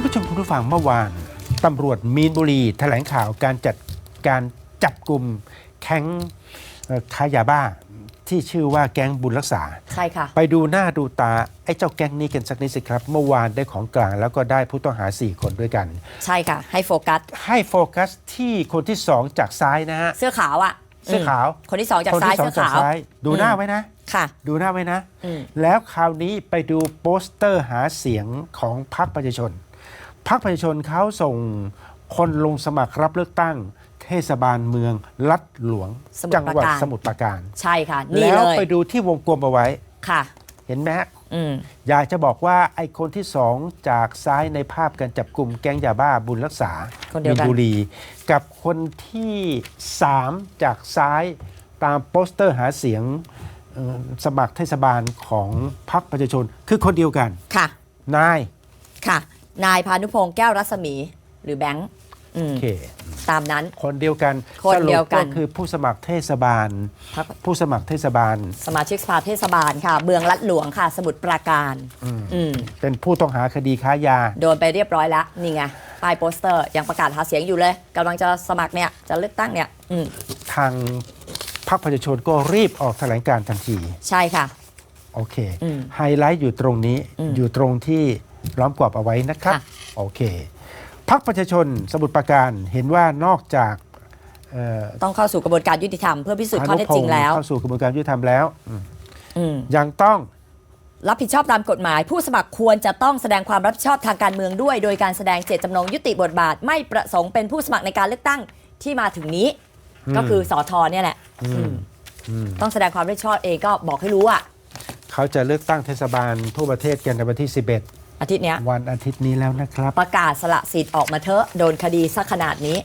คุณผู้ชมคุณผู้ฟังเมื่อวานตำรวจมีนบุรีแถลงข่าวการจัดการจับกลุ่มแข้งเอ่อค้ายาบ้าที่ชื่อว่าแก๊งบุญรักษา ใช่ค่ะ ไปดูหน้าดูตา ไอ้เจ้าแก๊งนี้กันสักนิดสิครับ เมื่อวานได้ของกลางแล้วก็ได้ผู้ต้องหา 4 คนด้วยกัน ใช่ค่ะ ให้โฟกัส ให้โฟกัสที่คนที่ 2 จากซ้ายนะฮะ เสื้อขาวอะ เสื้อขาวมคนที่สองจากคนซ้ายที่สองเสื้อจากขาวซ้ายดูหน้าไว้นะ ค่ะ ดูหน้าไว้นะอืมแล้วคราวนี้ไปดูโปสเตอร์หาเสียงของพรรคประชาชน พรรคประชาชนเขาส่งคนลงสมัครรับเลือกตั้ง เทศบาลเมืองลัดหลวงสมุทรจัหวัดปราการสมุทรปราการ ใช่ค่ะ นี่แล้วเลยไปดูที่วงกลมเอาไว้ค่ะ เห็นไหมฮะอืมอยากจะบอกว่าไอ้คนที่สองจากซ้ายในภาพการจับกลุ่มแก๊งยาบ้าบุญรักษาคนเดียวกันมีบุรี กับคนที่สามจากซ้ายตามโปสเตอร์หาเสียงเอ่อสมัครเทศบาลของพรรคประชาชน คือคนเดียวกัน ค่ะ นาย ค่ะ นายพานุพงศ์แก้วรัศมี หรือแบงค์อืมโอเค ตามนั้น คนเดียวกันคนเดียวกัน สรุปก็คือผู้สมัครเทศบาลพรรคผู้สมัครเทศบาลสมาชิกสภาเทศบาลค่ะเมืองลัดหลวงค่ะ สมุทรปราการอืมเป็นผู้ต้องหาคดีค้ายา โดนไปเรียบร้อยแล้ว นี่ไงป้ายโปสเตอร์ ยังประกาศหาเสียงอยู่เลยกำลังจะสมัครเนี่ย จะเลือกตั้งเนี่ย อืมทางพรรคประชาชนก็รีบออกแถลงการทันที ใช่ค่ะ โอเค อืมไฮไลท์อยู่ตรงนี้ อืม อยู่ตรงที่ ล้อมกรอบเอาไว้นะครับค่ะโอเคพักประชาชนสมุทรปราการเห็นว่านอกจากเอ่อต้องเข้าสู่กระบวนการยุติธรรมเพื่อพิสูจน์ข้อเท็จจริงแล้วเข้าสู่กระบวนการยุติธรรมแล้วอืมอืมยังต้องรับผิดชอบตามกฎหมาย ผู้สมัครควรจะต้องแสดงความรับผิดชอบทางการเมืองด้วย โดยการแสดงเจตจำนงยุติบทบาท ไม่ประสงค์เป็นผู้สมัครในการเลือกตั้งที่มาถึงนี้อืมก็คือสอทอเนี่ยแหละอืมอืมอืมต้องแสดงความรับผิดชอบเองก็บอกให้รู้อะเขาจะเลือกตั้งเทศบาลทั่วประเทศกันในวันที่ อาทิตย์เนี้ย11วันอาทิตย์นี้แล้วนะครับ ประกาศสละสิทธิ์ออกมาเถอะโดนคดีซะขนาดนี้